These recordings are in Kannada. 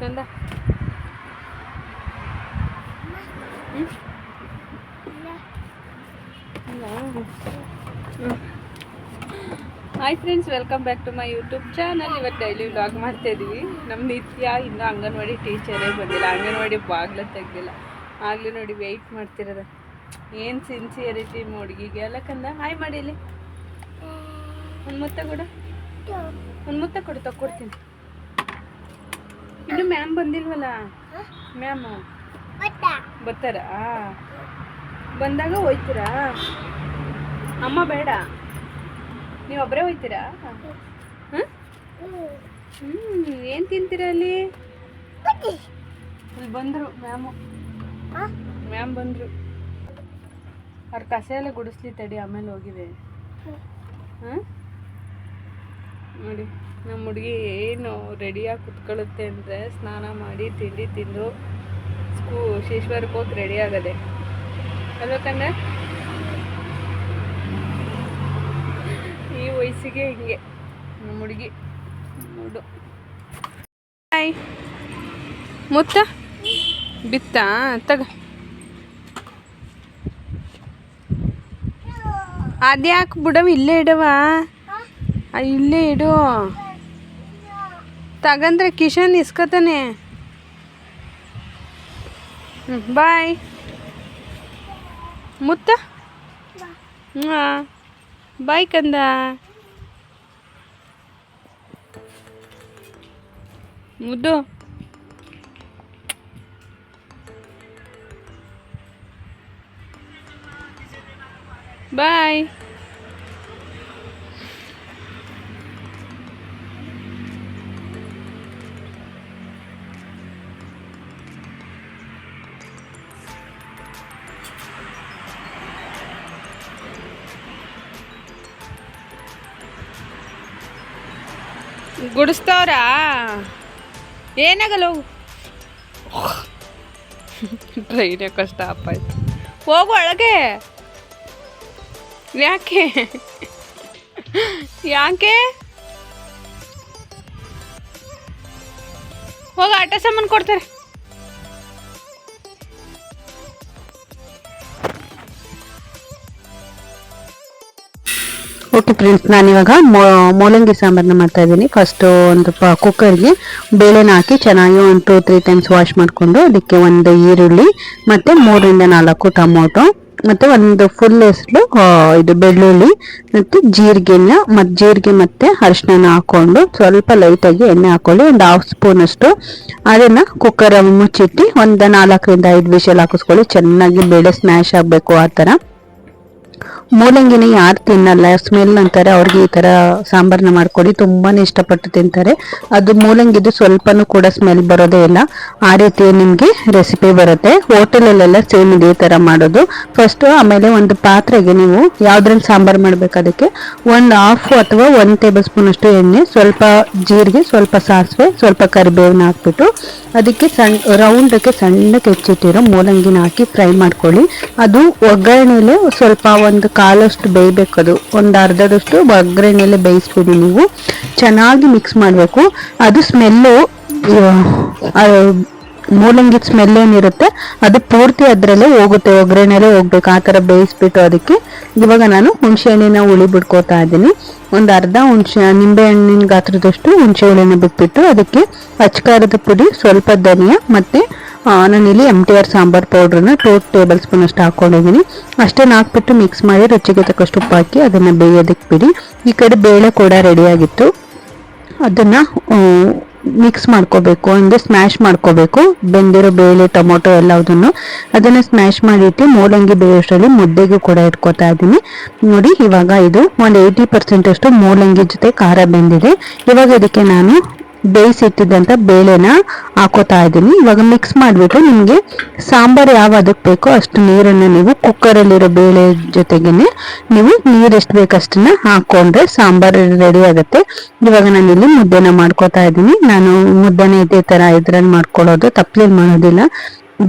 ಕಂದ hi friends welcome back to my YouTube channel ಇವತ್ತು ಡೈಲಿ ವ್ಲಾಗ್ ಮಾಡ್ತಾ ಇದ್ದೀವಿ ನಮ್ಮ ನಿತ್ಯ ಇನ್ನೂ ಅಂಗನವಾಡಿ ಟೀಚರೇ ಬಂದಿಲ್ಲ. ಅಂಗನವಾಡಿ ಬಾಗ್ಲ ತೆಗ್ದಿಲ್ಲ. ಆಗಲೇ ನೋಡಿ ವೆಯ್ಟ್ ಮಾಡ್ತಿರೋದ. ಏನು ಸಿನ್ಸಿಯರಿಟಿ ಹುಡುಗಿಗೆ? ಅಲ್ಲ ಕಂದ ಹಾಯ್ ಮಾಡಿಲಿ ಒಂದು ಮುತ್ತ ಕೊಡು. ಒಂದು ಮುತ್ತ ಕೊಡು ತಗೊಡ್ತೀನಿ ಇನ್ನು ಮ್ಯಾಮ್ ಬಂದಿಲ್ವಲ್ಲ? ಮ್ಯಾಮ್ ಬರ್ತಾರಾ? ಬಂದಾಗ ಹೋಯ್ತೀರಾ? ಅಮ್ಮ ಬೇಡ. ನೀವು ಒಬ್ಬರೇ ಹೋಯ್ತೀರಾ? ಹಾಂ? ಹ್ಞೂ ಏನು ತಿಂತೀರ ಅಲ್ಲಿ? ಅಲ್ಲಿ ಬಂದರು ಮ್ಯಾಮು ಮ್ಯಾಮ್ ಬಂದರು. ಅವ್ರ ಕಸ ಎಲ್ಲ ಗುಡಿಸ್ಲಿ ತಡಿ ಆಮೇಲೆ ಹೋಗಿದೆ ಹಾಂ? ನೋಡಿ ನಮ್ಮ ಹುಡುಗಿ ಏನು ರೆಡಿಯಾಗಿ ಕುತ್ಕೊಳ್ಳುತ್ತೆ ಅಂದರೆ ಸ್ನಾನ ಮಾಡಿ, ತಿಂಡಿ ತಿಂದು ಸ್ಕೂ, ಶೀಶ್ವರಕ್ಕೆ ಹೋಗಿ ರೆಡಿ ಆಗದೆ. ಅದಕ್ಕಂದ್ರೆ ಈ ವಯಸ್ಸಿಗೆ ಹಿಂಗೆ ನಮ್ಮ ಹುಡುಗಿ. ನೋಡು. ಹಾಯ್ ಮುತ್ತ? ಬಿತ್ತ? ತಗ. ಅದ್ಯಾಕೆ ಬಿಡವ ಇಲ್ಲೇ ಇಡವ? ಇಲ್ಲೇ ಇಡು. ತಗಂದ್ರೆ ಕಿಶನ್ ಇಸ್ಕೊತಾನೆ. ಹ್ಞೂ ಬಾಯ್. ಮುತ್ತ? ಬಾಯ್ ಕಂದ. ಮುದ್ದು. ಬಾಯ್. ಗುಡಿಸ್ತವ್ರಾ? ಏನಾಗಲ್ಲ ಟ್ರೈನ್ ಕಷ್ಟ ಆಯ್ತು. ಹೋಗು ಒಳಗೆ. ಯಾಕೆ? ಯಾಕೆ? ಹೋಗ ಆಟ ಸಾಮಾನು ಕೊಡ್ತಾರೆ. ಓಕೆ ಫ್ರೆಂಡ್ಸ್ ನಾನಿವಾಗ ಮೂಲಂಗಿ ಸಾಂಬಾರನ್ನ ಮಾಡ್ತಾ ಇದ್ದೀನಿ. ಫಸ್ಟ್ ಒಂದು ಕುಕ್ಕರ್ಗೆ ಬೇಳೆನ ಹಾಕಿ ಚೆನ್ನಾಗಿ ಒಂದು ಟೂ ತ್ರೀ ಟೈಮ್ಸ್ ವಾಶ್ ಮಾಡಿಕೊಂಡು ಅದಕ್ಕೆ ಒಂದು ಈರುಳ್ಳಿ ಮತ್ತು ಮೂರರಿಂದ ನಾಲ್ಕು ಟೊಮೊಟೊ ಮತ್ತು ಒಂದು ಫುಲ್ ಹೆಸರು ಇದು ಬೆಳ್ಳುಳ್ಳಿ ಮತ್ತು ಜೀರಿಗೆನ ಮತ್ತು ಜೀರಿಗೆ ಮತ್ತು ಅರಿಶಿನ ಹಾಕ್ಕೊಂಡು ಸ್ವಲ್ಪ ಲೈಟಾಗಿ ಎಣ್ಣೆ ಹಾಕೊಳ್ಳಿ. ಒಂದು ಹಾಫ್ ಸ್ಪೂನ್ ಅಷ್ಟು ಅದನ್ನು ಕುಕ್ಕರ್ ಮುಚ್ಚಿಟ್ಟು ಒಂದು ನಾಲ್ಕರಿಂದ ಐದು ವಿಷಲ್ ಹಾಕಿಸ್ಕೊಳ್ಳಿ. ಚೆನ್ನಾಗಿ ಬೇಳೆ ಸ್ಮ್ಯಾಶ್ ಆಗಬೇಕು ಆ ಥರ ಮೂಲಂಗಿನ ಯಾರು ತಿನ್ನಲ್ಲ ಸ್ಮೆಲ್ ಅಂತಾರೆ ಅವ್ರಿಗೆ ಈ ತರ ಸಾಂಬಾರ್ನ ಮಾಡ್ಕೊಡಿ ತುಂಬಾ ಇಷ್ಟಪಟ್ಟು ತಿಂತಾರೆ. ಅದು ಮೂಲಂಗಿದು ಸ್ವಲ್ಪನೂ ಕೂಡ ಸ್ಮೆಲ್ ಬರೋದೇ ಇಲ್ಲ. ಆ ರೀತಿ ನಿಮಗೆ ರೆಸಿಪಿ ಬರುತ್ತೆ. ಹೋಟೆಲಲ್ಲೆಲ್ಲ ಸೇಮ್ ಇದೇ ತರ ಮಾಡೋದು. ಫಸ್ಟ್ ಆಮೇಲೆ ಒಂದು ಪಾತ್ರೆಗೆ ನೀವು ಯಾವುದ್ರಲ್ಲಿ ಸಾಂಬಾರ್ ಮಾಡ್ಬೇಕು ಅದಕ್ಕೆ? ಒಂದು ಹಾಫ್ ಅಥವಾ ಒಂದು ಟೇಬಲ್ ಸ್ಪೂನ್ ಅಷ್ಟು ಎಣ್ಣೆ, ಸ್ವಲ್ಪ ಜೀರಿಗೆ, ಸ್ವಲ್ಪ ಸಾಸಿವೆ, ಸ್ವಲ್ಪ ಕರಿಬೇವನ್ನ ಹಾಕ್ಬಿಟ್ಟು ಅದಕ್ಕೆ ಸಣ್ಣ ರೌಂಡಕ್ಕೆ ಸಣ್ಣಕ್ಕೆ ಹೆಚ್ಚಿಟ್ಟಿರೋ ಮೂಲಂಗಿನ ಹಾಕಿ ಫ್ರೈ ಮಾಡ್ಕೊಳ್ಳಿ. ಅದು ಒಗ್ಗರಣೆಲಿ ಸ್ವಲ್ಪ ಒಂದು ಕಾಲಷ್ಟು ಬೇಯಬೇಕು ಅದು. ಒಂದು ಅರ್ಧದಷ್ಟು ಒಗ್ಗರಣೆಯಲ್ಲಿ ಬೇಯಿಸ್ಬಿಡಿ ನೀವು. ಚೆನ್ನಾಗಿ ಮಿಕ್ಸ್ ಮಾಡಬೇಕು. ಅದು ಸ್ಮೆಲ್ಲು ಮೂಲಂಗಿ ಸ್ಮೆಲ್ ಏನಿರುತ್ತೆ, ಅದು ಪೂರ್ತಿ ಅದರಲ್ಲೇ ಹೋಗುತ್ತೆ ಒಗ್ಗರಣೆಲ್ಲೇ ಹೋಗ್ಬೇಕು. ಆ ಥರ ಬೇಯಿಸ್ಬಿಟ್ಟು ಅದಕ್ಕೆ ಇವಾಗ ನಾನು ಹುಣಸೆ ಹಣ್ಣಿನ ಹುಳಿ ಬಿಡ್ಕೋತಾ ಇದ್ದೀನಿ. ಒಂದು ಅರ್ಧ ಹುಣಸೆ, ನಿಂಬೆ ಹಣ್ಣಿನ ಗಾತ್ರದಷ್ಟು ಹುಣಸೆ ಹುಳಿನ ಬಿಟ್ಬಿಟ್ಟು ಅದಕ್ಕೆ ಅಚ್ಕಾರದ ಪುಡಿ, ಸ್ವಲ್ಪ ಧನಿಯಾ ಮತ್ತು ನಾನಿಲ್ಲಿ ಎಂ ಟಿ ಆರ್ ಸಾಂಬಾರ್ ಪೌಡ್ರನ್ನ ಟೂ ಟೇಬಲ್ ಸ್ಪೂನ್ ಅಷ್ಟು ಹಾಕೊಂಡಿದ್ದೀನಿ. ಅಷ್ಟನ್ನು ಹಾಕ್ಬಿಟ್ಟು ಮಿಕ್ಸ್ ಮಾಡಿ ರುಚಿಗೆ ತಕ್ಕಷ್ಟು ಉಪ್ಪು ಹಾಕಿ ಅದನ್ನು ಬೇಯೋದಕ್ಕೆ ಬಿಡಿ. ಈ ಕಡೆ ಬೇಳೆ ಕೂಡ ರೆಡಿಯಾಗಿತ್ತು ಅದನ್ನು ಮಿಕ್ಸ್ ಮಾಡ್ಕೋಬೇಕು, ಅಂದರೆ ಸ್ಮ್ಯಾಶ್ ಮಾಡ್ಕೋಬೇಕು. ಬೆಂದಿರೋ ಬೇಳೆ, ಟೊಮೊಟೊ ಎಲ್ಲದನ್ನು ಅದನ್ನು ಸ್ಮ್ಯಾಶ್ ಮಾಡಿಟ್ಟು ಮೂಲಂಗಿ ಬೇಯೋಷ್ಟರಲ್ಲಿ ಮುದ್ದೆಗೂ ಕೂಡ ಇಟ್ಕೋತಾ ಇದ್ದೀನಿ. ನೋಡಿ, ಇವಾಗ ಇದು ಒಂದು ಏಯ್ಟಿ ಪರ್ಸೆಂಟ್ ಅಷ್ಟು ಮೂಲಂಗಿ ಜೊತೆ ಖಾರ ಬೆಂದಿದೆ. ಇವಾಗ ಇದಕ್ಕೆ ನಾನು ಬೇಯಿಸಿಟ್ಟಿದ್ದಂಥ ಬೇಳೆನ ಹಾಕೋತಾ ಇದ್ದೀನಿ. ಇವಾಗ ಮಿಕ್ಸ್ ಮಾಡಿಬಿಟ್ಟು ನಿಮಗೆ ಸಾಂಬಾರು ಯಾವ ಅದಕ್ಕೆ ಬೇಕೋ ಅಷ್ಟು ನೀರನ್ನು ನೀವು ಕುಕ್ಕರಲ್ಲಿರೋ ಬೇಳೆ ಜೊತೆಗೇನೆ ನೀವು ನೀರು ಎಷ್ಟು ಬೇಕಷ್ಟನ್ನ ಹಾಕ್ಕೊಂಡ್ರೆ ಸಾಂಬಾರು ರೆಡಿ ಆಗುತ್ತೆ. ಇವಾಗ ನಾನು ಇಲ್ಲಿ ಮುದ್ದೆನ ಮಾಡ್ಕೋತಾ ಇದ್ದೀನಿ. ನಾನು ಮುದ್ದೆನ ಇದೇ ಥರ ಇದ್ರಲ್ಲಿ ಮಾಡ್ಕೊಳ್ಳೋದು ತಪ್ಪಲೇನು ಮಾಡೋದಿಲ್ಲ.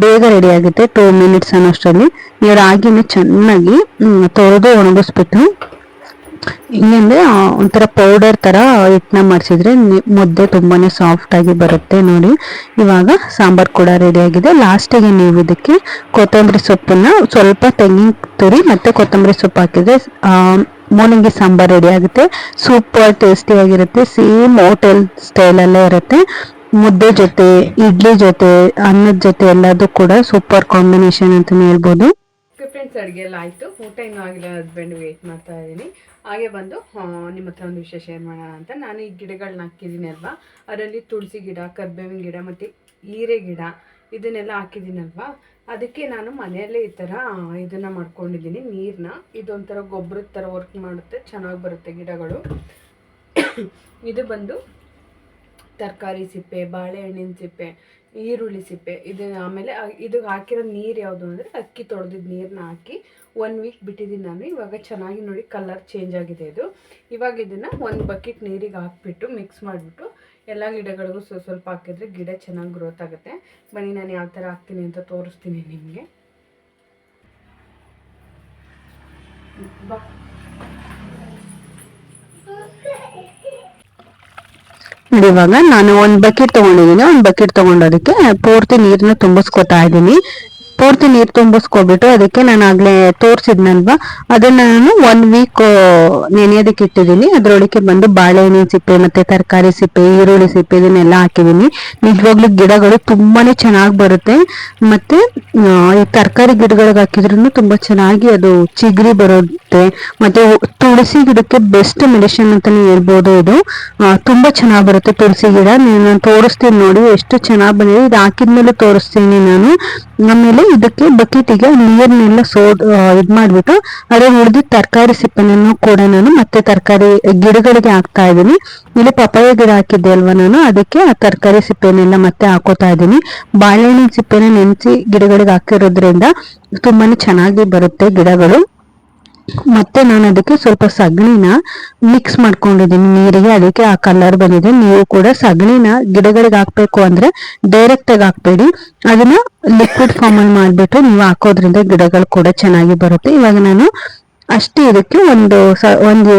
ಬೇಗ ರೆಡಿ ಆಗುತ್ತೆ ಟೂ ಮಿನಿಟ್ಸ್ ಅನ್ನೋಷ್ಟರಲ್ಲಿ. ನೀವು ರಾಗಿನ ಚೆನ್ನಾಗಿ ತೊಳೆದು ಒಣಗಿಸ್ಬಿಟ್ಟು ಆ, ಒಂಥರ ಪೌಡರ್ ತರ ಹಿಟ್ಟನ್ನ ಮಾಡಿಸಿದ್ರೆ ಮುದ್ದೆ ತುಂಬಾನೇ ಸಾಫ್ಟಾಗಿ ಬರುತ್ತೆ ನೋಡಿ. ಇವಾಗ ಸಾಂಬಾರ್ ಕೂಡ ರೆಡಿ ಆಗಿದೆ. ಲಾಸ್ಟಿಗೆ ನೀವು ಇದಕ್ಕೆ ಕೊತ್ತಂಬರಿ ಸೊಪ್ಪನ್ನ ಸ್ವಲ್ಪ ತೆಂಗಿನ ತುರಿ ಮತ್ತೆ ಕೊತ್ತಂಬರಿ ಸೊಪ್ಪು ಹಾಕಿದ್ರೆ ಮೂಲಂಗಿ ಸಾಂಬಾರ್ ರೆಡಿ ಆಗುತ್ತೆ. ಸೂಪರ್ ಟೇಸ್ಟಿಯಾಗಿರುತ್ತೆ ಸೇಮ್ ಹೋಟೆಲ್ ಸ್ಟೈಲಲ್ಲೇ ಇರುತ್ತೆ. ಮುದ್ದೆ ಜೊತೆ ಇಡ್ಲಿ ಜೊತೆ ಅನ್ನದ ಜೊತೆ ಎಲ್ಲದೂ ಕೂಡ ಸೂಪರ್ ಕಾಂಬಿನೇಷನ್ ಅಂತಾನೆ ಹೇಳ್ಬೋದು. ಫ್ರೆಂಡ್ಸ್ ಅಡುಗೆ ಎಲ್ಲ ಆಯಿತು. ಊಟ ಇನ್ನೂ ಆಗಿಲ್ಲ ಹಸ್ಬೆಂಡ್ ವೇಟ್ ಮಾಡ್ತಾ ಇದ್ದೀನಿ. ಹಾಗೆ ಬಂದು ನಿಮ್ಮ ಹತ್ರ ಒಂದು ವಿಷಯ ಶೇರ್ ಮಾಡೋಣ ಅಂತ. ನಾನು ಈ ಗಿಡಗಳನ್ನ ಹಾಕಿದ್ದೀನಿ ಅಲ್ವಾ? ಅದರಲ್ಲಿ ತುಳಸಿ ಗಿಡ, ಕರ್ಬೇವಿನ ಗಿಡ ಮತ್ತು ಹೀರೆ ಗಿಡ ಇದನ್ನೆಲ್ಲ ಹಾಕಿದ್ದೀನಲ್ವಾ ಅದಕ್ಕೆ ನಾನು ಮನೆಯಲ್ಲೇ ಈ ಥರ ಇದನ್ನು ಮಾಡ್ಕೊಂಡಿದ್ದೀನಿ ನೀರನ್ನ ಇದೊಂಥರ ಗೊಬ್ಬರದ ಥರ ವರ್ಕ್ ಮಾಡುತ್ತೆ, ಚೆನ್ನಾಗಿ ಬರುತ್ತೆ ಗಿಡಗಳು. ಇದು ಬಂದು ತರಕಾರಿ ಸಿಪ್ಪೆ, ಬಾಳೆಹಣ್ಣಿನ ಸಿಪ್ಪೆ, ಈರುಳ್ಳಿ ಸಿಪ್ಪೆ. ಇದು ಆಮೇಲೆ ಇದು ಹಾಕಿರೋ ನೀರು ಯಾವುದು ಅಂದರೆ ಅಕ್ಕಿ ತೊಳೆದಿದ್ದ ನೀರನ್ನ ಹಾಕಿ ಒನ್ ವೀಕ್ ಬಿಟ್ಟಿದ್ದೀನಿ ನಾನು. ಇವಾಗ ಚೆನ್ನಾಗಿ ನೋಡಿ ಕಲರ್ ಚೇಂಜ್ ಆಗಿದೆ ಇದು. ಇವಾಗ ಇದನ್ನು ಒಂದು ಬಕೆಟ್ ನೀರಿಗೆ ಹಾಕ್ಬಿಟ್ಟು ಮಿಕ್ಸ್ ಮಾಡಿಬಿಟ್ಟು ಎಲ್ಲ ಗಿಡಗಳಿಗೂ ಸ್ವಲ್ಪ ಸ್ವಲ್ಪ ಹಾಕಿದ್ರೆ ಗಿಡ ಚೆನ್ನಾಗಿ ಗ್ರೋತ್ ಆಗುತ್ತೆ. ಬನ್ನಿ ನಾನು ಯಾವ ಥರ ಹಾಕ್ತೀನಿ ಅಂತ ತೋರಿಸ್ತೀನಿ ನಿಮಗೆ. ಇವಾಗ ನಾನು ಒಂದು ಬಕೆಟ್ ತೊಗೊಂಡಿದ್ದೀನಿ. ಒಂದು ಬಕೆಟ್ ತಗೊಂಡೋದಕ್ಕೆ ಪೂರ್ತಿ ನೀರನ್ನ ತುಂಬಿಸ್ಕೊತಾ ಇದ್ದೀನಿ. ಪೂರ್ತಿ ನೀರು ತುಂಬಿಸ್ಕೊಬಿಟ್ಟು ಅದಕ್ಕೆ ನಾನು ಆಗ್ಲೇ ತೋರ್ಸಿದ್ನಲ್ವಾ? ಅದನ್ನ ನಾನು ಒನ್ ವೀಕ್ ನೆನೆಯೋದಕ್ಕೆ ಇಟ್ಟಿದ್ದೀನಿ. ಅದ್ರೊಳಗೆ ಬಂದು ಬಾಳೆಹಣ್ಣಿನ ಸಿಪ್ಪೆ ಮತ್ತೆ ತರಕಾರಿ ಸಿಪ್ಪೆ, ಈರುಳ್ಳಿ ಸಿಪ್ಪೆ ಇದನ್ನೆಲ್ಲ ಹಾಕಿದ್ದೀನಿ. ನಿಜವಾಗ್ಲೂ ಗಿಡಗಳು ತುಂಬಾನೇ ಚೆನ್ನಾಗಿ ಬರುತ್ತೆ. ಮತ್ತೆ ಈ ತರಕಾರಿ ಗಿಡಗಳಿಗೆ ಹಾಕಿದ್ರು ತುಂಬಾ ಚೆನ್ನಾಗಿ ಅದು ಚಿಗುರಿ ಬರುತ್ತೆ. ಮತ್ತೆ ತುಳಸಿ ಗಿಡಕ್ಕೆ ಬೆಸ್ಟ್ ಮೆಡಿಸಿನ್ ಅಂತಾನೆ ಹೇಳ್ಬೋದು ಇದು. ತುಂಬಾ ಚೆನ್ನಾಗಿ ಬರುತ್ತೆ ತುಳಸಿ ಗಿಡ. ನಾನು ತೋರಿಸ್ತೀನಿ ನೋಡಿ, ಎಷ್ಟು ಚೆನ್ನಾಗಿ ಬಂದಿದೆ. ಇದು ಹಾಕಿದ್ಮೇಲೆ ತೋರಿಸ್ತೀನಿ ನಾನು. ಆಮೇಲೆ ಇದಕ್ಕೆ ಬಕೆಟಿಗೆ ನೀರನ್ನೆಲ್ಲ ಸೋಡ್ ಇದು ಮಾಡ್ಬಿಟ್ಟು ಅದೇ ಉಳಿದ ತರಕಾರಿ ಸಿಪ್ಪೆನನ್ನು ಕೂಡ ನಾನು ಮತ್ತೆ ತರಕಾರಿ ಗಿಡಗಳಿಗೆ ಹಾಕ್ತಾ ಇದ್ದೀನಿ. ಇಲ್ಲಿ ಪಪಾಯ ಗಿಡ ಹಾಕಿದ್ದೆ ಅಲ್ವಾ ನಾನು? ಅದಕ್ಕೆ ಆ ತರಕಾರಿ ಸಿಪ್ಪೆನೆಲ್ಲ ಮತ್ತೆ ಹಾಕೋತಾ ಇದ್ದೀನಿ. ಬಾಳೆಹಣ್ಣಿನ ಸಿಪ್ಪೆನ ನೆನೆಸಿ ಗಿಡಗಳಿಗೆ ಹಾಕಿರೋದ್ರಿಂದ ತುಂಬಾನೇ ಚೆನ್ನಾಗಿ ಬರುತ್ತೆ ಗಿಡಗಳು. ಮತ್ತೆ ನಾನು ಅದಕ್ಕೆ ಸ್ವಲ್ಪ ಸಗಣಿನ ಮಿಕ್ಸ್ ಮಾಡ್ಕೊಂಡಿದ್ದೀನಿ ನೀರಿಗೆ, ಅದಕ್ಕೆ ಆ ಕಲರ್ ಬಂದಿದೆ. ನೀವು ಕೂಡ ಸಗಣಿನ ಗಿಡಗಳಿಗೆ ಹಾಕ್ಬೇಕು ಅಂದ್ರೆ ಡೈರೆಕ್ಟ್ ಆಗಿ ಹಾಕ್ಬೇಡಿ. ಅದನ್ನ ಲಿಕ್ವಿಡ್ ಫಾರ್ಮ್ ಅಲ್ಲಿ ಮಾಡ್ಬಿಟ್ಟು ನೀವು ಹಾಕೋದ್ರಿಂದ ಗಿಡಗಳು ಕೂಡ ಚೆನ್ನಾಗಿ ಬರುತ್ತೆ. ಇವಾಗ ನಾನು ಅಷ್ಟೇ ಇದಕ್ಕೆ ಒಂದು ಒಂದು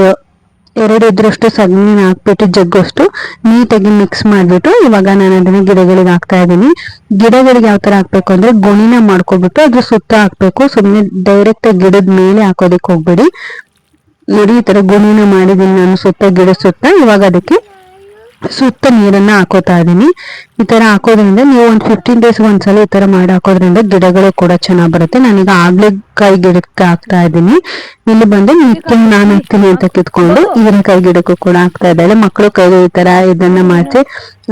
ಎರಡು ಇದ್ರಷ್ಟು ಸಗಣಿನ ಹಾಕ್ಬಿಟ್ಟು ಜಗ್ಗಷ್ಟು ನೀಟಾಗಿ ಮಿಕ್ಸ್ ಮಾಡ್ಬಿಟ್ಟು ಇವಾಗ ನಾನು ಅದನ್ನ ಗಿಡಗಳಿಗೆ ಹಾಕ್ತಾ ಇದ್ದೀನಿ. ಗಿಡಗಳಿಗೆ ಯಾವ ತರ ಹಾಕ್ಬೇಕು ಅಂದ್ರೆ ಗೊಣಿನ ಮಾಡ್ಕೊಬಿಟ್ಟು ಅದ್ರ ಸುತ್ತ ಹಾಕ್ಬೇಕು. ಸುಮ್ಮನೆ ಡೈರೆಕ್ಟ್ ಗಿಡದ ಮೇಲೆ ಹಾಕೋದಕ್ಕೆ ಹೋಗ್ಬೇಡಿ. ನೋಡಿ ಈ ತರ ಗುಣಿನ ಮಾಡಿದೀನಿ ನಾನು ಸುತ್ತ ಗಿಡ ಸುತ್ತ. ಇವಾಗ ಅದಕ್ಕೆ ಸುತ್ತ ನೀರನ್ನ ಹಾಕೋತಾ ಇದೀನಿ ಈ ತರ ಹಾಕೋದ್ರಿಂದ ನೀವು ಒಂದು ಫಿಫ್ಟೀನ್ ಡೇಸ್ ಒಂದ್ಸಲ ಈ ತರ ಮಾಡಿ ಹಾಕೋದ್ರಿಂದ ಗಿಡಗಳು ಕೂಡ ಚೆನ್ನಾಗಿ ಬರುತ್ತೆ. ನಾನೀಗ ಆಗ್ಲೇಕಾಯಿ ಗಿಡಕ್ಕೆ ಹಾಕ್ತಾ ಇದ್ದೀನಿ. ಇಲ್ಲಿ ಬಂದು ನಿತ್ಯ ನಾನು ಹಾಕ್ತೀನಿ ಅಂತ ಕಿತ್ಕೊಂಡು ಈಗಿನಕಾಯಿ ಗಿಡಕ್ಕೂ ಕೂಡ ಹಾಕ್ತಾ ಇದ್ದಾಳೆ. ಮಕ್ಕಳು ಕೈಗೆ ಈ ತರ ಇದನ್ನ ಮಾಡಿಸಿ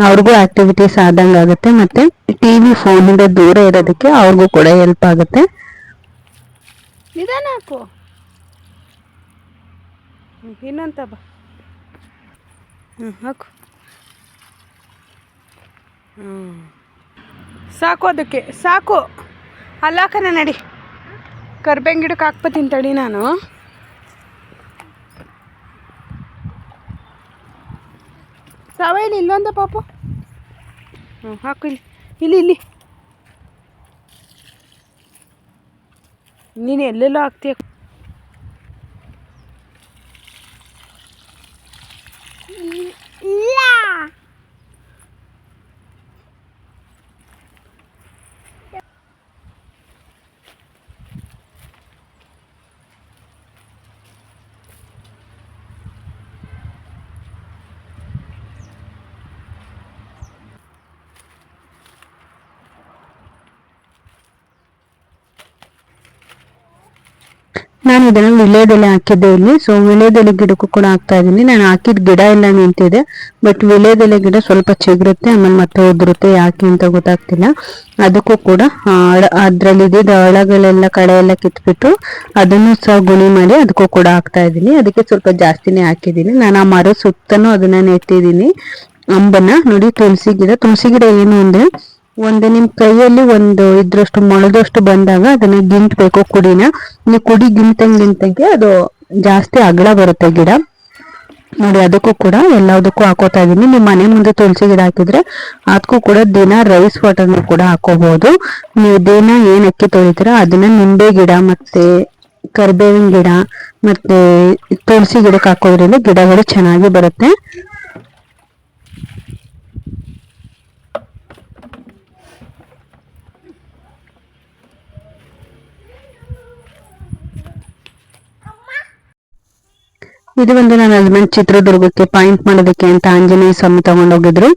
ಅವ್ರಿಗೂ ಆಕ್ಟಿವಿಟೀಸ್ ಆದಂಗ ಆಗುತ್ತೆ. ಮತ್ತೆ ಟಿವಿ ಫೋನ್ ಇಂದ ದೂರ ಇರೋದಕ್ಕೆ ಅವ್ರಿಗೂ ಕೂಡ ಹೆಲ್ಪ್ ಆಗುತ್ತೆ. ನಿಧಾನ ಹಾಕು. ಹ್ಞೂ ಸಾಕು ಅದಕ್ಕೆ, ಸಾಕು. ಅಲ್ಲಾಕನ ನಡಿ. ಕರ್ಬೇವಿನ ಗಿಡಕ್ಕೆ ಹಾಕ್ಬತ್ತೀನಿ ತಡಿ ನಾನು. ಸವೈಲಿ ಇಲ್ಲೊಂದ ಪಾಪು. ಹ್ಞೂ ಹಾಕು ಇಲ್ಲಿ. ಇಲ್ಲಿ ಇಲ್ಲಿ. ನೀನು ಎಲ್ಲೆಲ್ಲೋ ಹಾಕ್ತೀಯ? ನಾನು ಇದನ್ನು ವಿಳ್ಯದೆಲೆ ಹಾಕಿದ್ದೆ ಇಲ್ಲಿ. ಸೊ ವಿಳ್ಯದೆಲೆ ಗಿಡಕ್ಕೂ ಕೂಡ ಹಾಕ್ತಾ ಇದ್ದೀನಿ. ನಾನು ಹಾಕಿದ ಗಿಡ ಎಲ್ಲ ನಿಂತಿದೆ. ಬಟ್ ವಿಳ್ಯದೆಲೆ ಗಿಡ ಸ್ವಲ್ಪ ಚಿಗುರುತ್ತೆ, ಆಮೇಲೆ ಮತ್ತೆ ಉದುರುತ್ತೆ, ಯಾಕೆ ಅಂತ ಗೊತ್ತಾಗ್ತಿಲ್ಲ. ಅದಕ್ಕೂ ಕೂಡ ಅದ್ರಲ್ಲಿ ಇದ್ದಿದ್ದ ಹಳಗಳೆಲ್ಲ ಕಡೆ ಎಲ್ಲ ಕಿತ್ಬಿಟ್ಟು ಅದನ್ನು ಸಹ ಗುಣಿ ಮಾಡಿ ಅದಕ್ಕೂ ಕೂಡ ಹಾಕ್ತಾ ಇದ್ದೀನಿ. ಅದಕ್ಕೆ ಸ್ವಲ್ಪ ಜಾಸ್ತಿನೇ ಹಾಕಿದ್ದೀನಿ. ನಾನು ಆ ಮರ ಸುತ್ತನೂ ಅದನ್ನ ನೆಟ್ಟಿದ್ದೀನಿ. ಅಂಬನ್ನ ನೋಡಿ ತುಳಸಿ ಗಿಡ. ತುಳಸಿ ಗಿಡ ಏನು ಅಂದ್ರೆ ಒಂದು ನಿಮ್ ಕೈಯಲ್ಲಿ ಒಂದು ಇದ್ರಷ್ಟು ಮೊಳದಷ್ಟು ಬಂದಾಗ ಅದನ್ನ ಗಿಂಟ್ಬೇಕು ಕುಡಿನ. ನೀವು ಕುಡಿ ಗಿಂತಂಗ್ ಗಿಂತಂಗೆ ಅದು ಜಾಸ್ತಿ ಅಗಲ ಬರುತ್ತೆ ಗಿಡ. ನೋಡಿ, ಅದಕ್ಕೂ ಕೂಡ ಎಲ್ಲದಕ್ಕೂ ಹಾಕೋತಾ ಇದೀನಿ. ನಿಮ್ಮ ಮನೆ ಮುಂದೆ ತುಳಸಿ ಗಿಡ ಹಾಕಿದ್ರೆ ಅದಕ್ಕೂ ಕೂಡ ದಿನ ರೈಸ್ ವಾಟರ್ನು ಕೂಡ ಹಾಕೋಬಹುದು ನೀವು ದಿನ ಏನ್ ಅಕ್ಕಿ ತೊಳಿತೀರ ಅದನ್ನ ನಿಂಬೆ ಗಿಡ ಮತ್ತೆ ಕರ್ಬೇವಿನ ಗಿಡ ಮತ್ತೆ ತುಳಸಿ ಗಿಡಕ್ಕೆ ಹಾಕೋದ್ರಿಂದ ಗಿಡಗಳು ಚೆನ್ನಾಗಿ ಬರುತ್ತೆ. ಇದು ಒಂದು ನನ್ನ ಹಸ್ಬೆಂಡ್ ಚಿತ್ರದುರ್ಗಕ್ಕೆ ಪಾಯಿಂಟ್ ಮಾಡೋದಕ್ಕೆ ಅಂತ ಆಂಜನೇಯ ಸ್ವಾಮಿ ತಗೊಂಡೋಗಿದ್ರು.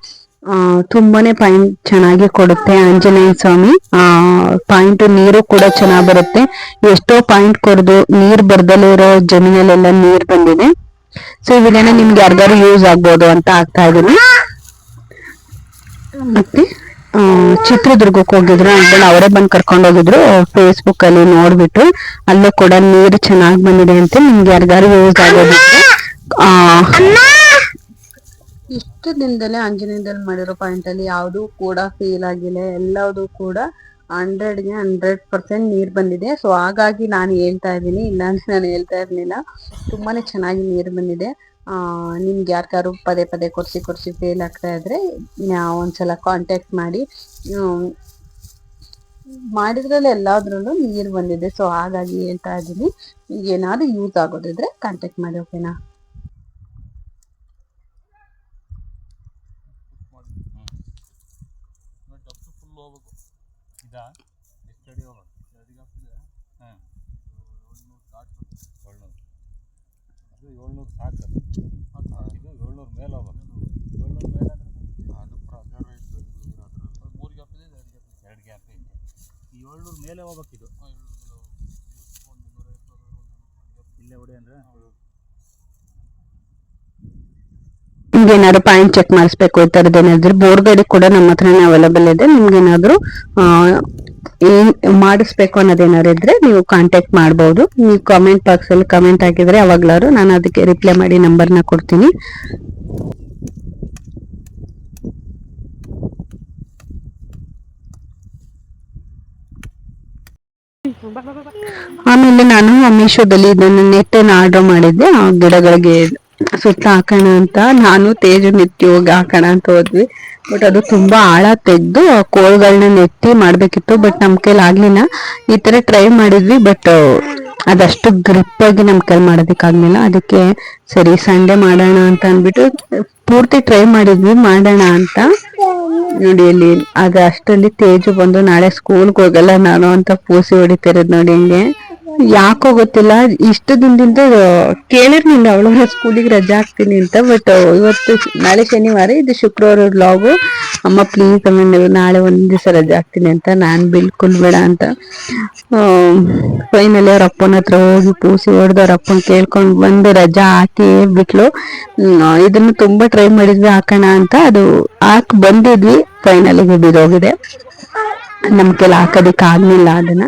ಆ, ತುಂಬಾನೇ ಪಾಯಿಂಟ್ ಚೆನ್ನಾಗಿ ಕೊಡುತ್ತೆ ಆಂಜನೇಯ ಸ್ವಾಮಿ. ಆ ಪಾಯಿಂಟ್ ನೀರು ಕೂಡ ಚೆನ್ನಾಗಿ ಬರುತ್ತೆ. ಎಷ್ಟೋ ಪಾಯಿಂಟ್ ಕೊಡ್ದು ನೀರ್ ಬರ್ದಲೇ ಇರೋ ಜಮೀನಲ್ಲೆಲ್ಲ ನೀರ್ ಬಂದಿದೆ. ಸೊ ವಿಡಿಯೋನ ನಿಮ್ಗೆ ಯಾರ್ದಾರು ಯೂಸ್ ಆಗ್ಬೋದು ಅಂತ ಆಗ್ತಾ ಇದೀನಿ. ಮತ್ತೆ? ಚಿತ್ರದುರ್ಗಕ್ಕೆ ಹೋಗಿದ್ರು ಹಸ್ಬೆಂಡ್ ಅವರೇ ಬಂದು ಕರ್ಕೊಂಡು ಹೋಗಿದ್ರು. ಫೇಸ್ಬುಕ್ ಅಲ್ಲಿ ನೋಡ್ಬಿಟ್ಟು ಅಲ್ಲೂ ಕೂಡ ನೀರು ಚೆನ್ನಾಗಿ ಬಂದಿದೆ ಅಂತ ನಿಮ್ಗೆ ಯಾರಿಗಾರು ಯೂಸ್ ಆಗೋದಿಕ್ಕೆ ಆ, ಇಷ್ಟು ದಿನದಲ್ಲೇ ಆಂಜನೇಯದಲ್ಲಿ ಮಾಡಿರೋ ಪಾಯಿಂಟ್ ಅಲ್ಲಿ ಯಾವುದು ಕೂಡ ಫೇಲ್ ಆಗಿಲ್ಲ. ಎಲ್ಲದೂ ಕೂಡ ಹಂಡ್ರೆಡ್ಗೆ ಹಂಡ್ರೆಡ್ ಪರ್ಸೆಂಟ್ ನೀರು ಬಂದಿದೆ. ಸೊ ಹಾಗಾಗಿ ನಾನು ಹೇಳ್ತಾ ಇದ್ದೀನಿ. ಇಲ್ಲಾಂದ್ರೆ ನಾನು ಹೇಳ್ತಾ ಇರ್ಲಿಲ್ಲ. ತುಂಬಾನೇ ಚೆನ್ನಾಗಿ ನೀರು ಬಂದಿದೆ. ನಿಮ್ಗೆ ಯಾರ್ಗಾರು ಪದೇ ಪದೇ ಕೊಡಿಸಿ ಕೊಡಿಸಿ ಫೇಲ್ ಆಗ್ತಾ ಇದ್ರೆ ಒಂದ್ಸಲ ಕಾಂಟ್ಯಾಕ್ಟ್ ಮಾಡಿ ಮಾಡಿದ್ರಲ್ಲಿ ಎಲ್ಲಾದ್ರಲ್ಲೂ ನೀರು ಬಂದಿದೆ. ಸೊ ಹಾಗಾಗಿ ಹೇಳ್ತಾ ಇದ್ದೀನಿ. ಏನಾದ್ರು ಯೂಸ್ ಆಗೋದಿದ್ರೆ ಕಾಂಟ್ಯಾಕ್ಟ್ ಮಾಡಿ ಓಕೆನಾ ಡಬ್ಸು ಫುಲ್ ಹೋಗ್ಬೇಕು ಇದಾ ಎಷ್ಟು ಅಡಿ ಹೋಗ್ಬೇಕು ಅಡಿಗೆ ಆಗ್ತಿದೆ ಹಾಂ ಏಳ್ನೂರು ಸಾಕು ಏಳ್ನೂರು ಅದು ಇದು ಏಳ್ನೂರು ಮೇಲೆ ಹೋಗಬೇಕು. ಏಳ್ನೂರು ಮೇಲೆ ಅದು ಪ್ರಜರ್ ಅದು ಮೂರು ಗ್ಯಾಪ್ ಇದೆ ಎರಡು ಗ್ಯಾಪ್ ಎರಡು ಗ್ಯಾಪ್ ಇದೆ. ಈ ಏಳ್ನೂರು ಮೇಲೆ ಹೋಗ್ಬೇಕು ಇದು. ಇಲ್ಲೇ ಹೊಡಿ ಅಂದರೆ? ನಿಮ್ಗೆ ಏನಾದ್ರು ಪಾಯಿಂಟ್ ಚೆಕ್ ಮಾಡಿಸ್ಬೇಕು ಈ ಥರದ್ದು ಏನಾದರೂ ಬೋರ್ಗಡಿ ಕೂಡ ನಮ್ಮ ಹತ್ರನೇ ಅವೈಲೇಬಲ್ ಇದೆ. ನಿಮ್ಗೆ ಏನ್ ಮಾಡಿಸ್ಬೇಕು ಅನ್ನೋದೇನಾದ್ರು ಇದ್ರೆ ನೀವು ಕಾಂಟ್ಯಾಕ್ಟ್ ಮಾಡಬಹುದು ನೀವು ಕಾಮೆಂಟ್ ಬಾಕ್ಸ್ ಅಲ್ಲಿ ಕಮೆಂಟ್ ಹಾಕಿದ್ರೆ ಅವಾಗ್ಲಾರು ನಾನು ಅದಕ್ಕೆ ರಿಪ್ಲೈ ಮಾಡಿ ನಂಬರ್ನ ಕೊಡ್ತೀನಿ. ಆಮೇಲೆ ನಾನು ಮೀಶೋದಲ್ಲಿ ಇದನ್ನ ನೆಟ್ ಆರ್ಡರ್ ಮಾಡಿದ್ದೆ. ಆ ಗಿಡಗಳಿಗೆ ಸುತ್ತ ಹಾಕೋಣ ಅಂತ ನಾನು ತೇಜು ನೆತ್ತಿ ಹೋಗಿ ಹಾಕೋಣ ಅಂತ ಹೋದ್ವಿ. ಬಟ್ ಅದು ತುಂಬಾ ಆಳ ತೆಗ್ದು ಆ ಕೋಲ್ಗಳನ್ನ ನೆತ್ತಿ ಮಾಡ್ಬೇಕಿತ್ತು. ಬಟ್ ನಮ್ ಕೈಲಿ ಆಗ್ಲಿಲ್ಲ. ಈ ತರ ಟ್ರೈ ಮಾಡಿದ್ವಿ. ಬಟ್ ಅದಷ್ಟು ಗ್ರಿಪ್ ಆಗಿ ನಮ್ ಕೈಲಿ ಮಾಡೋದಕ್ಕಾಗ್ಲಿಲ್ಲ ಅದಕ್ಕೆ ಸರಿ ಸಂಡೆ ಮಾಡೋಣ ಅಂತ ಅಂದ್ಬಿಟ್ಟು ಪೂರ್ತಿ ಟ್ರೈ ಮಾಡಿದ್ವಿ. ಮಾಡೋಣ ಅಂತ. ನೋಡಿ ಅಲ್ಲಿ ಅದ ಅಷ್ಟರಲ್ಲಿ ತೇಜು ಬಂದು ನಾಳೆ ಸ್ಕೂಲ್ಗೆ ಹೋಗಲ್ಲ ನಾನು ಅಂತ ಪೂಸಿ ಹೊಡಿತಿರೋದ್ ನೋಡಿ ಹಿಂಗೆ. ಯಾಕೋ ಗೊತ್ತಿಲ್ಲ. ಇಷ್ಟು ದಿನದಿಂದ ಕೇಳಿರ್ಲಿಲ್ಲ ಅವಳು. ಸ್ಕೂಲಿಗೆ ರಜಾ ಹಾಕ್ತೀನಿ ಅಂತ ಬಟ್ ಇವತ್ತು ನಾಳೆ ಶನಿವಾರ, ಇದು ಶುಕ್ರವಾರ ಲಾಗು ಅಮ್ಮ ಪ್ಲೀಸ್ ಅಮ್ಮ, ನೀವು ನಾಳೆ ಒಂದು ದಿವಸ ರಜಾ ಹಾಕ್ತೀನಿ ಅಂತ. ನಾನು ಬಿಲ್ಕುಲ್ ಬೇಡ ಅಂತ. ಫೈನಲಿ ಅವ್ರ ಅಪ್ಪನ ಹತ್ರ ಹೋಗಿ ಪೂಸಿ ಹೊಡೆದು ಅವ್ರ ಅಪ್ಪನ ಕೇಳ್ಕೊಂಡ್ ಬಂದು ರಜಾ ಹಾಕಿ ಬಿಟ್ಲು. ಇದನ್ನು ತುಂಬ ಟ್ರೈ ಮಾಡಿದ್ವಿ ಹಾಕೋಣ ಅಂತ. ಅದು ಹಾಕ್ ಬಂದಿದ್ವಿ. ಫೈನಲಿ ಬಿದ್ದೋಗಿದೆ ನಮ್ ಕೆಲ ಹಾಕೋದಿಕ್ ಆಗ್ಲಿಲ್ಲ ಅದನ್ನ.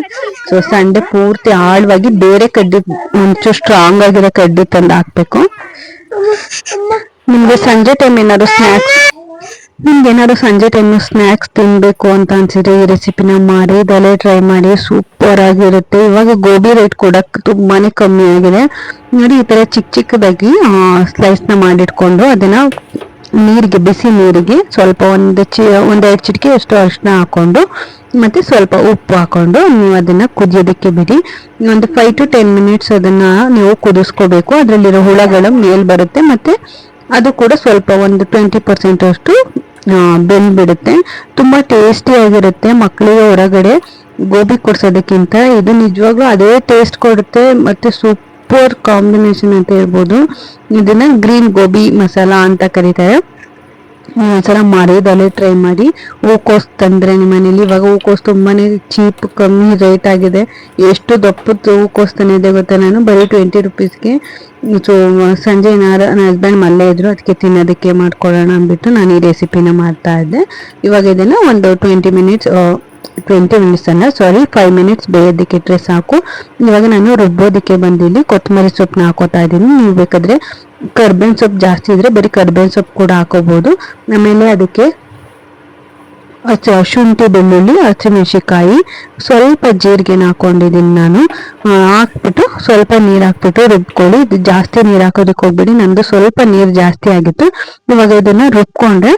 ಸೊ ಸಂಡೆ ಪೂರ್ತಿ ಆಳವಾಗಿ ಬೇರೆ ಕಡ್ಡಿ, ಒಂಚೂರು ಸ್ಟ್ರಾಂಗ್ ಆಗಿರೋ ಕಡ್ಡಿ ತಂದು ಹಾಕ್ಬೇಕು. ನಿಮ್ಗೆ ಸಂಜೆ ಟೈಮ್ ಏನಾದ್ರು ಸ್ನಾಕ್ಸ್ ನಿಮ್ಗೆ ಏನಾದ್ರು ಸಂಜೆ ಟೈಮ್ ಸ್ನಾಕ್ಸ್ ತಿನ್ಬೇಕು ಅಂತ ಅನ್ಸಿದ್ರೆ ಈ ರೆಸಿಪಿನ ಮಾಡಿ ಬೆಲೆ ಟ್ರೈ ಮಾಡಿ ಸೂಪರ್ ಆಗಿರುತ್ತೆ. ಇವಾಗ ಗೋಬಿ ರೇಟ್ ಕೂಡ ತುಂಬಾನೇ ಕಮ್ಮಿ ಆಗಿದೆ. ನೋಡಿ, ಈ ತರ ಚಿಕ್ಕ ಚಿಕ್ಕದಾಗಿ ಸ್ಲೈಸ್ನ ಮಾಡಿಟ್ಕೊಂಡು ಅದನ್ನ ನೀರಿಗೆ, ಬಿಸಿ ನೀರಿಗೆ ಸ್ವಲ್ಪ ಒಂದು ಚಿ, ಒಂದೆರಡು ಚಿಟಿಕೆ ಅಷ್ಟು ಅರಿಶಿನ ಹಾಕೊಂಡು, ಮತ್ತೆ ಸ್ವಲ್ಪ ಉಪ್ಪು ಹಾಕೊಂಡು ನೀವು ಅದನ್ನ ಕುದಿಯೋದಕ್ಕೆ ಬಿಡಿ. ಒಂದು ಫೈವ್ ಟು ಟೆನ್ ಮಿನಿಟ್ಸ್ ಅದನ್ನ ನೀವು ಕುದಿಸ್ಕೋಬೇಕು. ಅದರಲ್ಲಿರೋ ಹುಳಗಳು ಮೇಲ್ ಬರುತ್ತೆ ಮತ್ತೆ ಅದು ಕೂಡ ಸ್ವಲ್ಪ ಒಂದು ಟ್ವೆಂಟಿ ಪರ್ಸೆಂಟ್ ಅಷ್ಟು ಬೆಂದ್ಬಿಡುತ್ತೆ. ತುಂಬಾ ಟೇಸ್ಟಿಯಾಗಿರುತ್ತೆ ಮಕ್ಕಳಿಗೆ ಹೊರಗಡೆ. ಗೋಬಿ ಕೊಡ್ಸೋದಕ್ಕಿಂತ ಇದು ನಿಜವಾಗ್ಲೂ ಅದೇ ಟೇಸ್ಟ್ ಕೊಡುತ್ತೆ, ಮತ್ತೆ ಸೂಪರ್ ಕಾಂಬಿನೇಷನ್ ಅಂತ ಹೇಳ್ಬೋದು. ಇದನ್ನ ಗ್ರೀನ್ ಗೋಬಿ ಮಸಾಲ ಅಂತ ಕರೀತಾರೆ. ಒಂದ್ಸಲ ಮಾಡಿದಲ್ಲೇ ಟ್ರೈ ಮಾಡಿ. ಹೂಕೋಸ್ ತಂದ್ರೆ ನಿಮ್ಮ ಮನೇಲಿ ಇವಾಗ ಹೂಕೋಸ್ ತುಂಬಾ ಚೀಪ್ ಕಮ್ಮಿ ರೇಟ್ ಆಗಿದೆ. ಎಷ್ಟು ದಪ್ಪದ್ದು ಹೂಕೋಸ್ ತಂದಿದೆ ಗೊತ್ತಾ ನಾನು? ಬರೀ ಟ್ವೆಂಟಿ ರುಪೀಸ್ಗೆ ಸೊ ಸಂಜೆ ಏನಾರ ನನ್ನ ಹಸ್ಬೆಂಡ್ ಮಲ್ಲೇ ಇದ್ರು, ಅದಕ್ಕೆ ತಿನ್ನೋದಕ್ಕೆ ಮಾಡ್ಕೊಳ್ಳೋಣ ಅಂದ್ಬಿಟ್ಟು ನಾನು ಈ ರೆಸಿಪಿನ ಮಾಡ್ತಾ ಇದ್ದೆ. ಇವಾಗ ಇದನ್ನ ಒಂದು ಟ್ವೆಂಟಿ ಮಿನಿಟ್ಸ್ ಟ್ವೆಂಟಿ ಮಿನಿಟ್ಸ್ ಅನ್ನ. ಸಾರಿ ಫೈವ್ ಮಿನಿಟ್ಸ್ ಬೇಯೋದಕ್ಕೆ ಇಟ್ಟರೆ ಸಾಕು. ಇವಾಗ ನಾನು ರುಬ್ಬೋದಕ್ಕೆ ಬಂದಿಲ್ಲಿ ಕೊತ್ತಂಬರಿ ಸೊಪ್ಪನ್ನ ಹಾಕೋತಾ ಇದ್ದೀನಿ. ನೀವು ಬೇಕಾದರೆ ಕರ್ಬೇವಿನ ಸೊಪ್ಪು ಜಾಸ್ತಿ ಇದ್ದರೆ ಬರೀ ಕರ್ಬೇವಿನ ಸೊಪ್ಪು ಕೂಡ ಹಾಕೋಬೋದು. ಆಮೇಲೆ ಅದಕ್ಕೆ ಶುಂಠಿ ಬೆಳ್ಳುಳ್ಳಿ ಹಸಿಮೆಣಸಿಕಾಯಿ ಸ್ವಲ್ಪ ಜೀರಿಗೆನ ಹಾಕೊಂಡಿದ್ದೀನಿ ನಾನು. ಹಾಕ್ಬಿಟ್ಟು ಸ್ವಲ್ಪ ನೀರು ಹಾಕ್ಬಿಟ್ಟು ರುಬ್ಕೊಳ್ಳಿ. ಇದು ಜಾಸ್ತಿ ನೀರು ಹಾಕೋದಕ್ಕೆ ಹೋಗ್ಬೇಡಿ. ನಂದು ಸ್ವಲ್ಪ ನೀರು ಜಾಸ್ತಿ ಆಗಿತ್ತು. ಇವಾಗ ಇದನ್ನ ರುಬ್ಕೊಂಡ್ರೆ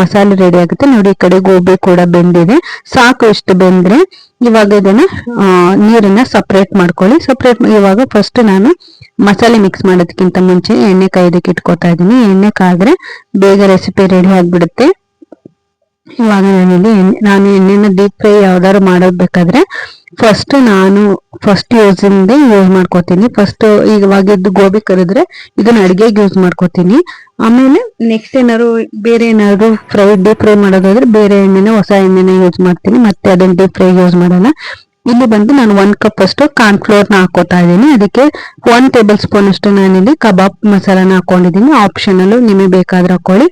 ಮಸಾಲೆ ರೆಡಿ ಆಗುತ್ತೆ. ನೋಡಿ, ಈ ಕಡೆ ಗೋಬಿ ಕೂಡ ಬೆಂದಿದೆ. ಸಾಕು ಇಷ್ಟು ಬೆಂದ್ರೆ. ಇವಾಗ ಇದನ್ನ ನೀರನ್ನ ಸಪ್ರೇಟ್ ಮಾಡ್ಕೊಳ್ಳಿ. ಸಪ್ರೇಟ್ ಇವಾಗ ಫಸ್ಟ್ ನಾನು ಮಸಾಲೆ ಮಿಕ್ಸ್ ಮಾಡೋದಕ್ಕಿಂತ ಮುಂಚೆ ಎಣ್ಣೆ ಕಾಯ್ದಕ್ಕೆ ಇಟ್ಕೋತಾ ಇದ್ದೀನಿ. ಎಣ್ಣೆ ಕಾದ್ರೆ ಬೇಗ ರೆಸಿಪಿ ರೆಡಿ ಆಗ್ಬಿಡುತ್ತೆ. ಇವಾಗ ನಾನಿಲ್ಲಿ ನಾನು ಎಣ್ಣೆನ ಡೀಪ್ ಫ್ರೈ ಯಾವ್ದಾದ್ರು ಮಾಡೋದ್ ಬೇಕಾದ್ರೆ ಫಸ್ಟ್ ನಾನು ಫಸ್ಟ್ ಯೂಸಿಂದ ಯೂಸ್ ಮಾಡ್ಕೋತೀನಿ. ಫಸ್ಟ್ ಇವಾಗಿದ್ದು ಗೋಬಿ ಕರಿದ್ರೆ ಇದನ್ನ ಅಡಿಗೆಗೆ ಯೂಸ್ ಮಾಡ್ಕೋತೀನಿ. ಆಮೇಲೆ ನೆಕ್ಸ್ಟ್ ಏನಾದ್ರು ಬೇರೆ ಏನಾದ್ರು ಫ್ರೈ ಡೀಪ್ ಫ್ರೈ ಮಾಡೋದಾದ್ರೆ ಬೇರೆ ಎಣ್ಣೆನ, ಹೊಸ ಎಣ್ಣೆನ ಯೂಸ್ ಮಾಡ್ತೀನಿ. ಮತ್ತೆ ಅದನ್ನ ಡೀಪ್ ಫ್ರೈ ಯೂಸ್ ಮಾಡಲ್ಲ ಇಲ್ಲಿ ಬಂದು ನಾನು ಒಂದ್ ಕಪ್ ಅಷ್ಟು ಕಾರ್ನ್ನ ಹಾಕೋತಾ ಇದ್ದೀನಿ. ಅದಕ್ಕೆ ಒನ್ ಟೇಬಲ್ ಸ್ಪೂನ್ ಅಷ್ಟು ನಾನಿಲ್ಲಿ ಕಬಾಬ್ ಮಸಾಲಾನ ಹಾಕೊಂಡಿದ್ದೀನಿ. ಆಪ್ಷನಲ್ಲೂ ನಿಮಗೆ ಬೇಕಾದ್ರೆ ಹಾಕೊಳ್ಳಿ.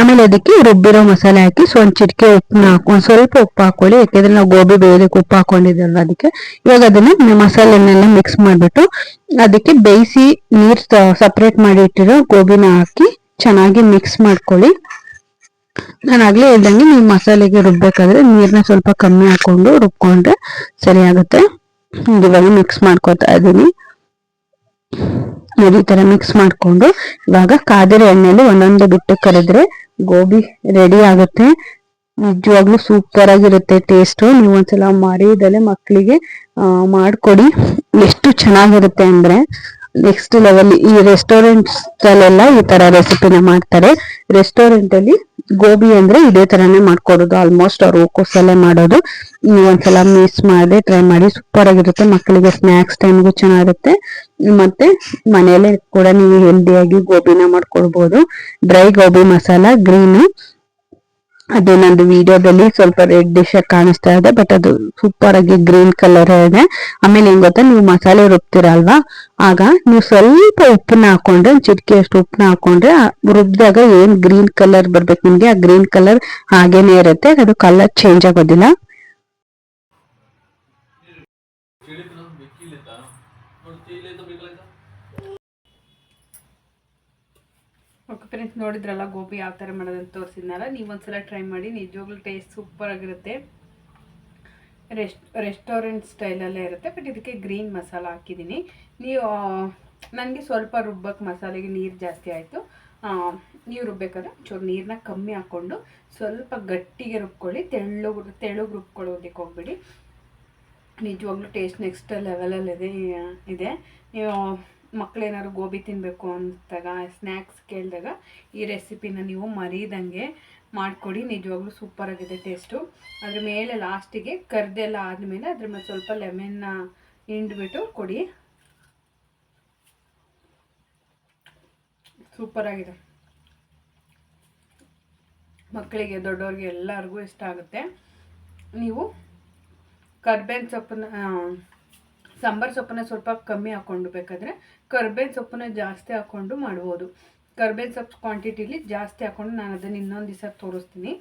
ಆಮೇಲೆ ಅದಕ್ಕೆ ರುಬ್ಬಿರೋ ಮಸಾಲೆ ಹಾಕಿ ಒಂದ್ ಚಿಟಿಕೆ ಉಪ್ಪನ್ನ ಹಾಕಿ ಸ್ವಲ್ಪ ಉಪ್ಪು ಹಾಕೊಳ್ಳಿ, ಯಾಕೆಂದ್ರೆ ನಾವು ಗೋಬಿ ಬೇಯೋದಕ್ಕೆ ಉಪ್ಪು ಹಾಕೊಂಡಿದ್ದಲ್ವ ಅದಕ್ಕೆ. ಇವಾಗ ಅದನ್ನ ಮಸಾಲೆನೆಲ್ಲ ಮಿಕ್ಸ್ ಮಾಡಿಬಿಟ್ಟು ಅದಕ್ಕೆ ಬೇಯಿಸಿ ನೀರ್ ಸಪ್ರೇಟ್ ಮಾಡಿ ಇಟ್ಟಿರೋ ಗೋಬಿನ ಹಾಕಿ ಚೆನ್ನಾಗಿ ಮಿಕ್ಸ್ ಮಾಡ್ಕೊಳ್ಳಿ. ನಾನು ಆಗ್ಲೇ ಹೇಳ್ದಂಗೆ ನೀವು ಮಸಾಲೆಗೆ ರುಬ್ಬೇಕಾದ್ರೆ ನೀರನ್ನ ಸ್ವಲ್ಪ ಕಮ್ಮಿ ಹಾಕೊಂಡು ರುಬ್ಕೊಂಡ್ರೆ ಸರಿ ಆಗುತ್ತೆ ಇವಾಗ ಮಿಕ್ಸ್ ಮಾಡ್ಕೊತಾ ಇದ್ದೀನಿ. ನೋಡಿ, ಈ ತರ ಮಿಕ್ಸ್ ಮಾಡ್ಕೊಂಡು ಇವಾಗ ಕಾದಿರಿ ಎಣ್ಣೆಲಿ ಒಂದೊಂದು ಬಿಟ್ಟು ಕರೆದ್ರೆ ಗೋಬಿ ರೆಡಿ ಆಗುತ್ತೆ. ನಿಜವಾಗ್ಲೂ ಸೂಪರ್ ಆಗಿರುತ್ತೆ ಟೇಸ್ಟ್ ನೀವು ಒಂದ್ಸಲ ಮರಿದಲೆ ಮಕ್ಕಳಿಗೆ ಮಾಡ್ಕೊಡಿ. ಎಷ್ಟು ಚೆನ್ನಾಗಿರುತ್ತೆ ಅಂದ್ರೆ ನೆಕ್ಸ್ಟ್ ಲೆವೆಲ್ ಈ ರೆಸ್ಟೋರೆಂಟ್ಸ್ ಅಲ್ಲೆಲ್ಲ ಈ ತರ ರೆಸಿಪಿನ ಮಾಡ್ತಾರೆ. ರೆಸ್ಟೋರೆಂಟ್ ಅಲ್ಲಿ ಗೋಬಿ ಅಂದ್ರೆ ಇದೇ ತರಾನೇ ಮಾಡ್ಕೊಡೋದು. ಆಲ್ಮೋಸ್ಟ್ ಅವ್ರು ಹೂಕೋಸಲ್ಲೇ ಮಾಡೋದು. ಒಂದ್ಸಲ ಮಿಸ್ ಮಾಡಿ ಟ್ರೈ ಮಾಡಿ ಸೂಪರ್ ಆಗಿರುತ್ತೆ. ಮಕ್ಕಳಿಗೆ ಸ್ನಾಕ್ಸ್ ಟೈಮ್ಗೂ ಚೆನ್ನಾಗಿರುತ್ತೆ. ಮತ್ತೆ ಮನೆಯಲ್ಲೇ ಕೂಡ ನೀವು ಹೆಲ್ದಿಯಾಗಿ ಗೋಬಿನ ಮಾಡ್ಕೊಡ್ಬೋದು. ಡ್ರೈ ಗೋಬಿ ಮಸಾಲ ಗ್ರೀನ್ ಅದು ನಂದು ವಿಡಿಯೋದಲ್ಲಿ ಸ್ವಲ್ಪ ರೆಡ್ ಡಿಶ್ ಕಾಣಿಸ್ತಾ ಇದೆ ಬಟ್ ಅದು ಸೂಪರ್ ಆಗಿ ಗ್ರೀನ್ ಕಲರ್ ಇದೆ. ಆಮೇಲೆ ಹೆಂಗ್ ಗೊತ್ತಾ, ನೀವು ಮಸಾಲೆ ರುಬ್ತಿರಲ್ವಾ? ಆಗ ನೀವು ಸ್ವಲ್ಪ ಉಪ್ಪನ್ನ ಹಾಕೊಂಡ್ರೆ ಚಿಟಿಕೆ ಅಷ್ಟು ಉಪ್ಪನ್ನ ಹಾಕೊಂಡ್ರೆ ರುಬ್ಬಿದಾಗ ಏನ್ ಗ್ರೀನ್ ಕಲರ್ ಬರ್ಬೇಕು ನಿಮ್ಗೆ, ಆ ಗ್ರೀನ್ ಕಲರ್ ಹಾಗೇನೆ ಇರುತ್ತೆ, ಅದು ಕಲರ್ ಚೇಂಜ್ ಆಗೋದಿಲ್ಲ. ಓಕೆ ಫ್ರೆಂಡ್ಸ್ ನೋಡಿದ್ರಲ್ಲ, ಗೋಬಿ ಯಾವ ಥರ ಮಾಡೋದಂತ ತೋರಿಸಿದ್ನಲ್ಲ ನೀವು ಒಂದ್ಸಲ ಟ್ರೈ ಮಾಡಿ, ನಿಜವಾಗ್ಲೂ ಟೇಸ್ಟ್ ಸೂಪರ್ ಆಗಿರುತ್ತೆ. ರೆಸ್ಟ್ ರೆಸ್ಟೋರೆಂಟ್ ಸ್ಟೈಲಲ್ಲೇ ಇರುತ್ತೆ ಬಟ್ ಇದಕ್ಕೆ ಗ್ರೀನ್ ಮಸಾಲ ಹಾಕಿದ್ದೀನಿ. ನೀವು ನನಗೆ ಸ್ವಲ್ಪ ರುಬ್ಬಕ್ಕೆ ಮಸಾಲೆಗೆ ನೀರು ಜಾಸ್ತಿ ಆಯಿತು. ನೀವು ರುಬ್ಬೇಕಾದ್ರೆ ಚೂರು ನೀರನ್ನ ಕಮ್ಮಿ ಹಾಕ್ಕೊಂಡು ಸ್ವಲ್ಪ ಗಟ್ಟಿಗೆ ರುಬ್ಕೊಳ್ಳಿ ತೆಳ್ಳು ತೆಳ್ಳಗೆ ರುಬ್ಕೊಳ್ಳೋದಕ್ಕೆ ಹೋಗ್ಬಿಡಿ. ನಿಜವಾಗ್ಲೂ ಟೇಸ್ಟ್ ನೆಕ್ಸ್ಟ್ ಲೆವೆಲಲ್ಲಿ ಇದೆ ಇದೆ. ನೀವು ಮಕ್ಕಳೇನಾದ್ರು ಗೋಬಿ ತಿನ್ನಬೇಕು ಅಂದಾಗ ಸ್ನ್ಯಾಕ್ಸ್ ಕೇಳಿದಾಗ ಈ ರೆಸಿಪಿನ ನೀವು ಮರೀದಂಗೆ ಮಾಡಿಕೊಡಿ. ನಿಜವಾಗ್ಲೂ ಸೂಪರ್ ಆಗಿದೆ ಟೇಸ್ಟು ಅದ್ರ ಮೇಲೆ ಲಾಸ್ಟಿಗೆ ಕರ್ದೆಲ್ಲ ಆದಮೇಲೆ ಅದ್ರ ಮೇಲೆ ಸ್ವಲ್ಪ ಲೆಮನ್ನ ಹಿಂಡ್ಬಿಟ್ಟು ಕೊಡಿ. ಸೂಪರ್ ಆಗಿದೆ. ಮಕ್ಕಳಿಗೆ ದೊಡ್ಡವ್ರಿಗೆ ಎಲ್ಲರಿಗೂ ಇಷ್ಟ ಆಗುತ್ತೆ. ನೀವು ಕರ್ಬೇವಿನ ಸೊಪ್ಪನ್ನ ಸಾಂಬಾರು ಸಾಂಬಾರ್ ಸೊಪ್ಪನ್ನ ಸ್ವಲ್ಪ ಕಮ್ಮಿ ಹಾಕ್ಕೊಂಡು ಬೇಕಾದರೆ ಕರ್ಬೇವಿನ ಸೊಪ್ಪನ್ನ ಜಾಸ್ತಿ ಹಾಕ್ಕೊಂಡು ಮಾಡ್ಬೋದು. ಕರ್ಬೇವಿನ ಸೊಪ್ಪು ಕ್ವಾಂಟಿಟಿಲಿ ಜಾಸ್ತಿ ಹಾಕ್ಕೊಂಡು ನಾನು ಅದನ್ನು ಇನ್ನೊಂದು ದಿವಸ ತೋರಿಸ್ತೀನಿ.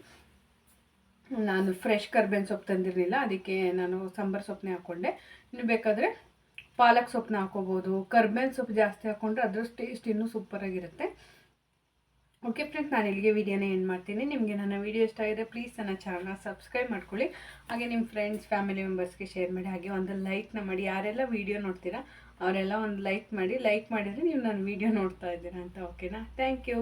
ನಾನು ಫ್ರೆಶ್ ಕರ್ಬೇವಿನ ಸೊಪ್ಪು ತಂದಿರಲಿಲ್ಲ, ಅದಕ್ಕೆ ನಾನು ಸಾಂಬಾರು ಸೊಪ್ಪನ್ನೇ ಹಾಕ್ಕೊಂಡೆ ಇನ್ನು ಬೇಕಾದರೆ ಪಾಲಕ್ ಸೊಪ್ಪನ್ನ ಹಾಕೋಬೋದು. ಕರ್ಬೇವಿನ ಸೊಪ್ಪು ಜಾಸ್ತಿ ಹಾಕ್ಕೊಂಡ್ರೆ ಅದರ ಟೇಸ್ಟ್ ಇನ್ನೂ ಸೂಪರಾಗಿರುತ್ತೆ ಓಕೆ ಫ್ರೆಂಡ್ಸ್ ನಾನು ಇಲ್ಲಿಗೆ ವಿಡಿಯೋನ ಏನು ಮಾಡ್ತೀನಿ. ನಿಮಗೆ ನನ್ನ ವಿಡಿಯೋ ಇಷ್ಟ ಆಗಿದೆ ಪ್ಲೀಸ್ ನನ್ನ ಚಾನಲ್ನ ಸಬ್ಸ್ಕ್ರೈಬ್ ಮಾಡ್ಕೊಳ್ಳಿ. ಹಾಗೆ ನಿಮ್ಮ ಫ್ರೆಂಡ್ಸ್ ಫ್ಯಾಮಿಲಿ ಮೆಂಬರ್ಸ್ಗೆ ಶೇರ್ ಮಾಡಿ. ಹಾಗೆ ಒಂದು ಲೈಕ್ನ ಮಾಡಿ. ಯಾರೆಲ್ಲ ವಿಡಿಯೋ ನೋಡ್ತೀರಾ ಅವರೆಲ್ಲ ಒಂದು ಲೈಕ್ ಮಾಡಿ ಲೈಕ್ ಮಾಡಿದರೆ ನೀವು ನನ್ನ ವಿಡಿಯೋ ನೋಡ್ತಾ ಇದ್ದೀರಾ ಅಂತ ಓಕೆನಾ ಥ್ಯಾಂಕ್ ಯು